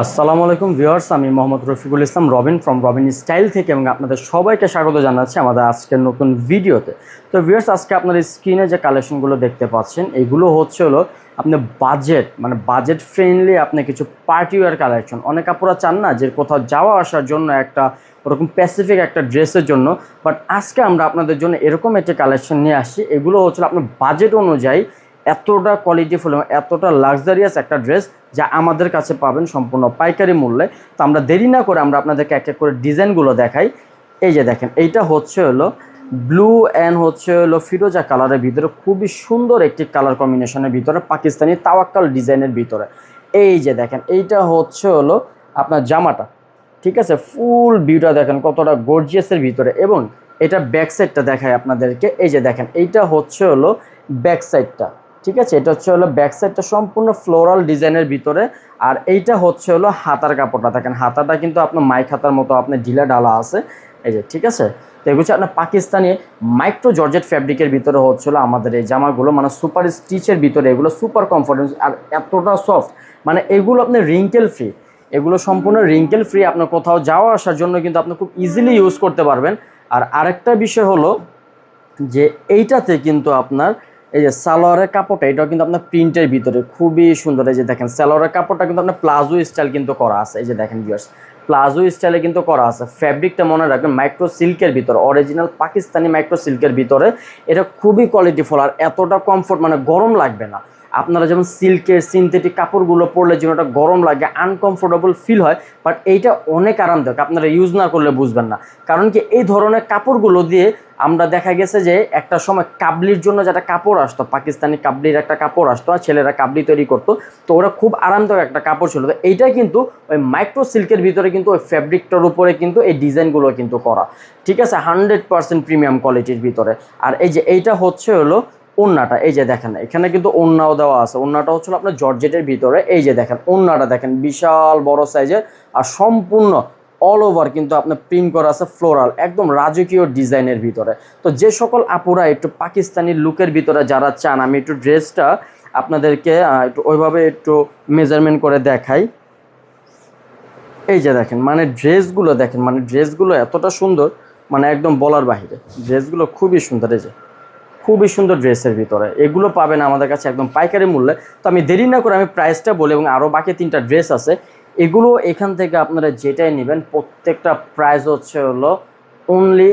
আসসালামু আলাইকুম ভিউয়ার্স, আমি Mohammad Rafiqul Islam, Robin from Robin style থেকে এবং আপনাদের সবাইকে স্বাগত জানাচ্ছি আমাদের আজকের নতুন ভিডিওতে। তো ভিউয়ার্স, আজকে আপনার স্ক্রিনে যে কালেকশনগুলো দেখতে পাচ্ছেন, এগুলো হচ্ছে হলো আপনি বাজেট মানে বাজেট ফ্রেন্ডলি আপনি কিছু পার্টি ওয়ার কালেকশন অনেক আপুরা চান না যে কোথাও যাওয়া আসার জন্য একটা ওরকম স্পেসিফিক একটা ড্রেসের জন্য বাট আজকে আমরা আপনাদের জন্য এরকম একটি কালেকশন নিয়ে আসছি। এগুলো হচ্ছে আপনার বাজেট অনুযায়ী এতটা কোয়ালিটিফুল এবং এতটা লাক্সারিয়াস একটা ড্রেস যা আমাদের কাছে পাবেন সম্পূর্ণ পাইকারি মূল্যে। তো আমরা দেরি না করে আমরা আপনাদেরকে এক এক করে ডিজাইনগুলো দেখাই। এই যে দেখেন, এইটা হচ্ছে হলো ব্লু অ্যান্ড হচ্ছে হলো ফিরোজা কালারের ভিতরে। খুবই সুন্দর একটি কালার কম্বিনেশনের ভিতরে, পাকিস্তানি তাওয়াক্কাল ডিজাইনের ভিতরে। এই যে দেখেন, এইটা হচ্ছে হলো আপনার জামাটা। ঠিক আছে? ফুল ভিউটা দেখেন কতটা গর্জিয়াসের ভিতরে। এবং এটা ব্যাক সাইডটা দেখায় আপনাদেরকে। এই যে দেখেন, এইটা হচ্ছে হলো ব্যাক সাইডটা ঠিক আছে? এটা হচ্ছে হলো ব্যাক সাইডটা সম্পূর্ণ ফ্লোরাল ডিজাইনের ভিতরে। আর এইটা হচ্ছে হলো হাতার কাপড়টা। দেখেন, হাতাটা কিন্তু আপনার মাইক হাতার মতো আপনার ঢিলা ডালা আছে। এই যে, ঠিক আছে? তো এগুলো হচ্ছে আপনার পাকিস্তানি মাইক্রো জর্জেট ফ্যাব্রিকের ভিতরে হচ্ছিল আমাদের এই জামাগুলো। মানে সুপার স্টিচের ভিতরে এগুলো সুপার কমফোর্টেবল আর এতটা সফট মানে এগুলো আপনি রিঙ্কেল ফ্রি এগুলো সম্পূর্ণ রিঙ্কেল ফ্রি আপনার কোথাও যাওয়া আসার জন্য কিন্তু আপনি খুব ইজিলি ইউজ করতে পারবেন। আর আরেকটা বিষয় হলো যে এইটাতে কিন্তু আপনার এই যে সালোয়ারের কাপড়টা, এটাও কিন্তু আপনার প্রিন্টের ভিতরে। খুবই সুন্দর। এই যে দেখেন, সালোয়ারের কাপড়টা কিন্তু আপনার প্লাজো স্টাইল কিন্তু করা আছে। এই যে দেখেন ভিউয়ার্স প্লাজো স্টাইলে কিন্তু করা আছে। ফ্যাব্রিকটা মনে রাখবেন মাইক্রো সিল্কের ভিতরে অরিজিনাল পাকিস্তানি মাইক্রো সিল্কের ভিতরে। এটা খুবই কোয়ালিটিফুল আর এতটা কমফোর্ট মানে গরম লাগবে না। আপনারা যেমন সিল্কের সিনথেটিক কাপড়গুলো পরলে যেন একটা গরম লাগে আনকমফোর্টেবল ফিল হয় বাট এইটা অনেক আরামদায়ক। আপনারা ইউজ না করলে বুঝবেন না। কারণ কি এই ধরনের কাপড়গুলো দিয়ে আমরা দেখা গেছে যে একটা সময় কাবলির জন্য যেটা কাপড় আসতো, পাকিস্তানি কাবলির একটা কাপড় আসতো, আর ছেলেরা কাবলি তৈরি করতো, তো ওরা খুব আরামদায়ক একটা কাপড় ছিল। তো এইটা কিন্তু ওই মাইক্রো সিল্কের ভিতরে কিন্তু ওই ফ্যাব্রিকটার উপরে কিন্তু এই ডিজাইনগুলো কিন্তু করা। ঠিক আছে? হান্ড্রেড পার্সেন্ট প্রিমিয়াম কোয়ালিটির ভিতরে। আর এই যে এইটা হচ্ছে হলো ওন্নাটা, এই যে দেখেন, এখানে কিন্তু ওন্নাও দেওয়া আছে। ওন্নাটা হচ্ছিল আপনার জর্জেটের ভিতরে, এই যে দেখেন, ওন্নাটা দেখেন, বিশাল বড় সাইজের আর সম্পূর্ণ অল ওভার কিন্তু আপনার প্রিন্ট করা আছে ফ্লোরাল একদম রাজকীয় ডিজাইনের ভিতরে। তো যে সকল আপুরা একটু পাকিস্তানি লুকের ভিতরে যারা চান, আমি একটু ড্রেসটা আপনাদেরকে একটু ওইভাবে একটু মেজারমেন্ট করে দেখাই। এই যে দেখেন মানে ড্রেসগুলো দেখেন মানে ড্রেসগুলো এতটা সুন্দর মানে একদম বলার বাহিরে, ড্রেসগুলো খুবই সুন্দর, এই যে। খুবই সুন্দর ড্রেসের ভিতরে। এগুলো পাবেন আমাদের কাছে একদম পাইকারি মূল্যে। তো আমি দেরি না করে আমি প্রাইসটা বলি এবং আরও বাকি তিনটা ড্রেস আছে। এগুলো এখান থেকে আপনারা যেটাই নেবেন, প্রত্যেকটা প্রাইস হচ্ছে হলো অনলি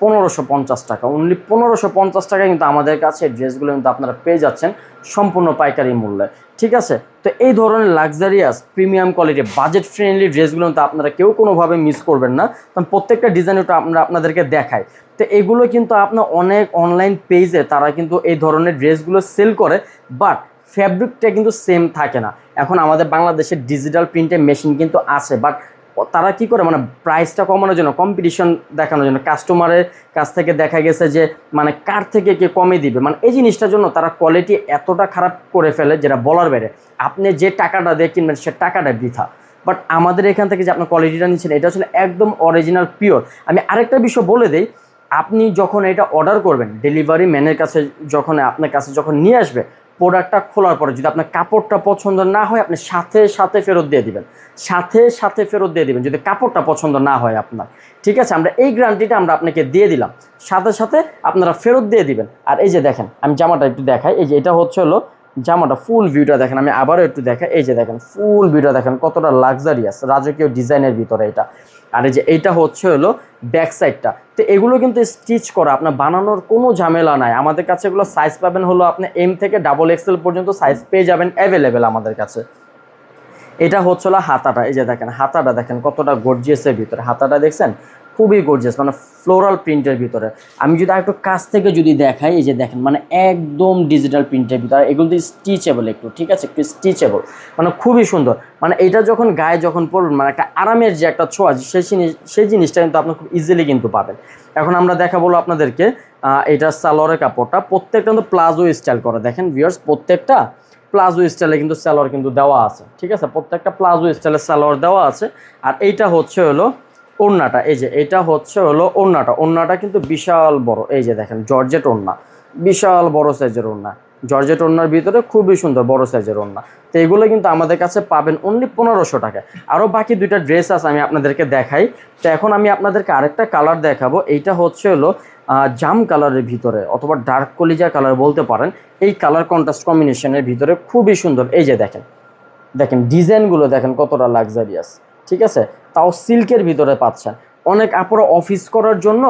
পনেরোশো পঞ্চাশ টাকা। অনলি পনেরোশো পঞ্চাশ টাকা কিন্তু আমাদের কাছে ড্রেসগুলো কিন্তু আপনারা পেয়ে যাচ্ছেন সম্পূর্ণ পাইকারি মূল্যে। ঠিক আছে? তো এই ধরনের luxurious premium quality budget friendly ড্রেসগুলো তো আপনারা কেউ কোনোভাবে মিস করবেন না। কারণ প্রত্যেকটা ডিজাইন ওটা আমরা আপনাদেরকে দেখাই। তো এগুলো কিন্তু আপনার অনেক অনলাইন পেজে তারা কিন্তু এই ধরনের ড্রেসগুলো সেল করে বাট ফ্যাব্রিকটা কিন্তু সেম থাকে না। এখন আমাদের বাংলাদেশের ডিজিটাল প্রিন্টের মেশিন কিন্তু আছে বাট তারা কি করে? মানে প্রাইসটা কমানোর জন্য কম্পিটিশন দেখানোর জন্য কাস্টমারের কাছ থেকে দেখা গেছে যে মানে কার থেকে কে কমে দিবে? মানে এই জিনিসটার জন্য তারা কোয়ালিটি এতটা খারাপ করে ফেলে যেটা বলার বাইরে। আপনি যে টাকাটা দিয়ে কিনবেন, সে টাকাটা বৃথা। বাট আমাদের এখান থেকে যে আপনার কোয়ালিটিটা নিচ্ছেন, এটা আসলে একদম অরিজিনাল পিওর আমি আরেকটা বিষয় বলে দিই, আপনি যখন এটা অর্ডার করবেন ডেলিভারি ম্যানের কাছে যখন, আপনার কাছে যখন নিয়ে আসবে প্রোডাক্টটা খোলার পরে যদি আপনার কাপড়টা পছন্দ না হয়, আপনি সাথে সাথে ফেরত দিয়ে দিবেন। সাথে সাথে ফেরত দিয়ে দিবেন যদি কাপড়টা পছন্দ না হয় আপনার। ঠিক আছে? আমরা এই গ্যারান্টিটা আমরা আপনাকে দিয়ে দিলাম। সাথে সাথে আপনারা ফেরত দিয়ে দিবেন। আর এই যে দেখেন, আমি জামাটা একটু দেখাই। এই যে এটা হচ্ছে হলো জামাটা ফুল ভিউটা দেখেন, আমি আবারও একটু দেখাই। এই যে দেখেন ফুল ভিউটা দেখেন, কতটা লাক্সারিয়াস রাজকীয় ডিজাইনের ভিতরে এটা। আর এই যে এইটা হচ্ছে হলো ব্যাক সাইডটা তো এগুলো কিন্তু স্টিচ করা, আপনার বানানোর কোনো ঝামেলা নাই। আমাদের কাছে এগুলো সাইজ পাবেন হলো আপনি এম থেকে ডাবল এক্সেল পর্যন্ত সাইজ পেয়ে যাবেন অ্যাভেলেবেল আমাদের কাছে। এটা হচ্ছিল হাতাটা, এই যে দেখেন, হাতাটা দেখেন কতটা গর্জিয়াসের ভিতরে। হাতাটা দেখছেন? খুবই গর্জিয়াস মানে ফ্লোরাল প্রিন্টের ভিতরে। আমি যদি একটু কাছ থেকে যদি দেখাই, এই যে দেখেন মানে একদম ডিজিটাল প্রিন্টের ভিতরে, এগুলো স্টিচেবল একটু, ঠিক আছে? একটু স্টিচেবল মানে খুবই সুন্দর। মানে এটা যখন গায়ে যখন পড়বেন মানে একটা আরামের যে একটা ছোঁয়া, সেই জিনিস, সেই জিনিসটা কিন্তু আপনি খুব ইজিলি কিন্তু পাবেন। এখন আমরা দেখা বলো আপনাদেরকে এটা সালোয়ারের কাপড়টা। প্রত্যেকটা কিন্তু প্লাজো স্টাইল করে। দেখেন ভিউয়ার্স প্রত্যেকটা প্লাজো স্টাইলে কিন্তু সালোয়ার কিন্তু দেওয়া আছে, ঠিক আছে? প্রত্যেকটা প্লাজো স্টাইলে সালোয়ার দেওয়া আছে। আর এইটা হচ্ছে হলো ওড়নাটা, এই যে এটা হচ্ছে হলো ওড়নাটা। ওড়নাটা কিন্তু বিশাল বড়, এই যে দেখেন, জর্জেট ওড়না। বিশাল বড় সাইজের ওড়না। জর্জেট ওড়নার ভিতরে খুবই সুন্দর বড় সাইজের ওড়না। তো এগুলো কিন্তু আমাদের কাছে পাবেন অনলি পনেরোশো টাকায়। আরও বাকি দুইটা ড্রেস আছে, আমি আপনাদেরকে দেখাই। তো এখন আমি আপনাদেরকে আরেকটা কালার দেখাবো। এইটা হচ্ছে হলো জাম কালারের ভিতরে, অথবা ডার্ক কলিজা কালার বলতে পারেন। এই কালার কন্ট্রাস্ট কম্বিনেশনের ভিতরে খুবই সুন্দর। এই যে দেখেন দেখেন, ডিজাইনগুলো দেখেন কতটা লাক্সারিয়াস। ঠিক আছে? তাও সিল্কের ভিতরে পাচ্ছেন। অনেক আপুরা অফিস করার জন্য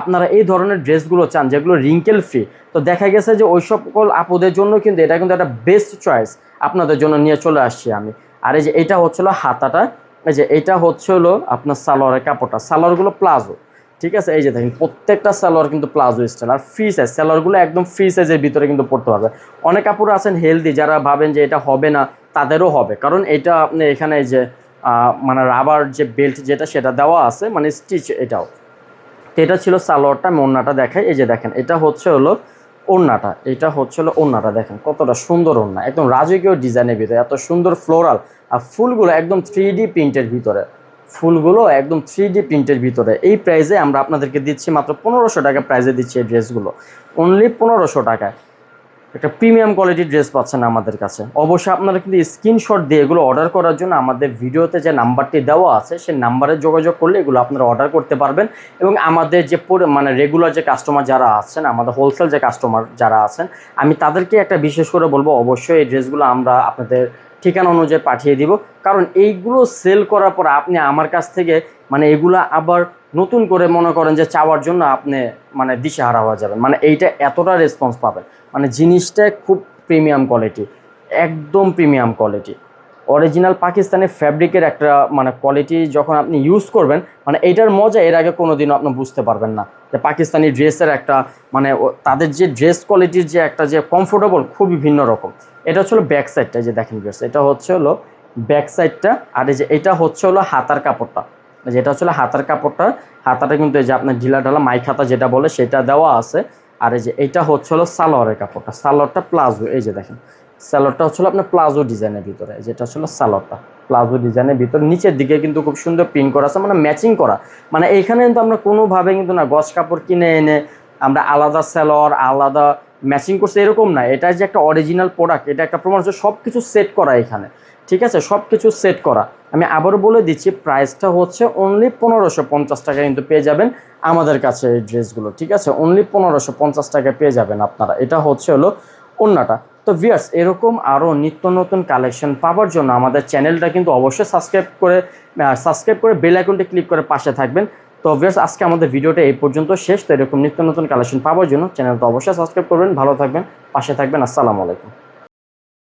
আপনারা এই ধরনের ড্রেসগুলো চান, যেগুলো রিঙ্কেল ফ্রি তো দেখা গেছে যে ওই সকল আপুদের জন্য কিন্তু এটা কিন্তু একটা বেস্ট চয়েস আপনাদের জন্য নিয়ে চলে আসছি আমি। আর এই যে এটা হচ্ছিল হাতাটা, এই যে এটা হচ্ছে হলো আপনার সালোয়ারের কাপড়টা। সালোয়ারগুলো প্লাজো, ঠিক আছে? এই যে দেখেন, প্রত্যেকটা সালোয়ার কিন্তু প্লাজো স্টাইল আর ফ্রি সাইজ সালোয়ারগুলো একদম ফ্রি সাইজের ভিতরে কিন্তু পড়তে পারবে অনেক কাপড় আছেন হেলদি যারা ভাবেন যে এটা হবে না, তাদেরও হবে। কারণ এটা আপনি এখানে যে মানে রাবার যে বেল্ট যেটা, সেটা দেওয়া আছে মানে স্টিচ এটাও। তো এটা ছিল সালোয়ারটা, আমি ওড়নাটা দেখাই। এই যে দেখেন, এটা হচ্ছে হলো ওড়নাটা। এটা হচ্ছে হলো ওড়নাটা, দেখেন, কতটা সুন্দর ওড়না। একদম রাজকীয় ডিজাইনের ভিতরে, এত সুন্দর ফ্লোরাল আর ফুলগুলো একদম থ্রি ডি প্রিন্টের ভিতরে। ফুলগুলো একদম থ্রি ডি প্রিন্টের ভিতরে। এই প্রাইজে আমরা আপনাদেরকে দিচ্ছি মাত্র পনেরোশো টাকা প্রাইজে দিচ্ছি এই ড্রেসগুলো অনলি পনেরোশো টাকায়। একটা প্রিমিয়াম কোয়ালিটির ড্রেস পাচ্ছেন আমাদের কাছে। অবশ্যই আপনারা কিন্তু স্ক্রিনশট দিয়ে এগুলো অর্ডার করার জন্য আমাদের ভিডিওতে যে নাম্বারটি দেওয়া আছে, সেই নাম্বারে যোগাযোগ করলে এগুলো আপনারা অর্ডার করতে পারবেন এবং আমাদের যে মানে রেগুলার যে কাস্টমার যারা আছেন, আমাদের হোলসেল যে কাস্টমার যারা আছেন, আমি তাদেরকে একটা বিশেষ করে বলব, অবশ্যই এই ড্রেসগুলো আমরা আপনাদের ঠিকানা অনুযায়ী পাঠিয়ে দিব। কারণ এইগুলো সেল করার পর আপনি আমার কাছ থেকে মানে এগুলো আবার নতুন করে মনে করেন যে চাওয়ার জন্য আপনি মানে দিশেহারা হয়ে যাবেন। মানে এইটা এতটা রেসপন্স পাবেন। মানে জিনিসটা খুব প্রিমিয়াম কোয়ালিটি একদম প্রিমিয়াম কোয়ালিটি অরিজিনাল পাকিস্তানি ফ্যাব্রিকের একটা মানে কোয়ালিটি যখন আপনি ইউজ করবেন মানে এইটার মজা এর আগে কোনো দিনও আপনি বুঝতে পারবেন না। যে পাকিস্তানি ড্রেসের একটা মানে তাদের যে ড্রেস কোয়ালিটির যে একটা যে কমফোর্টেবল খুবই ভিন্ন রকম। এটা হচ্ছে ব্যাক সাইডটা যে দেখেন ড্রেস এটা হচ্ছে হলো ব্যাক সাইডটা আর এই যে এটা হচ্ছে হলো হাতার কাপড়টা। যেটা হচ্ছে হাতার কাপড়টা, হাতাটা কিন্তু এই যে আপনার ঢিলা ঢালা মাইক হাতা যেটা বলে সেটা দেওয়া আছে। আর এই যে এটা হচ্ছে হলো সালোয়ারের কাপড়টা, সালোয়ারটা প্লাজো, এই যে দেখেন। সালোয়ারটা হচ্ছে আপনার প্লাজো ডিজাইনের ভিতরে, যেটা হচ্ছে হলো সালোয়ারটা, প্লাজো ডিজাইনের ভিতরে। নিচের দিকে কিন্তু খুব সুন্দর প্রিন্ট করা আছে মানে ম্যাচিং করা। মানে এইখানে কিন্তু আমরা কোনোভাবে কিন্তু না গছ কাপড় কিনে এনে আমরা আলাদা সালোয়ার, আলাদা ম্যাচিং করছে এরকম না, এটা যে একটা অরিজিনাল প্রোডাক্ট এটা একটা প্রমাণ হচ্ছে সব কিছু সেট করা এখানে, ঠিক আছে? সব কিছু সেট করা। আমি আবারও বলে দিচ্ছি প্রাইসটা হচ্ছে অনলি পনেরোশো পঞ্চাশ টাকা কিন্তু পেয়ে যাবেন আমাদের কাছে এই ড্রেসগুলো ঠিক আছে? অনলি পনেরোশো পঞ্চাশ টাকা পেয়ে যাবেন আপনারা। এটা হচ্ছে হলো অন্যটা তো ভিয়ার্স এরকম আরও নিত্য নতুন কালেকশন পাওয়ার জন্য আমাদের চ্যানেলটা কিন্তু অবশ্যই সাবস্ক্রাইব করে সাবস্ক্রাইব করে বেল আইকনটি ক্লিক করে পাশে থাকবেন। তো অবভিয়াস আজকে আমাদের ভিডিওটা এই পর্যন্ত শেষ। তো এরকম নিত্য নতুন কালেকশন পাওয়ার জন্য চ্যানেলটা অবশ্যই সাবস্ক্রাইব করবেন, ভালো থাকবেন, পাশে থাকবেন। আসসালামু আলাইকুম।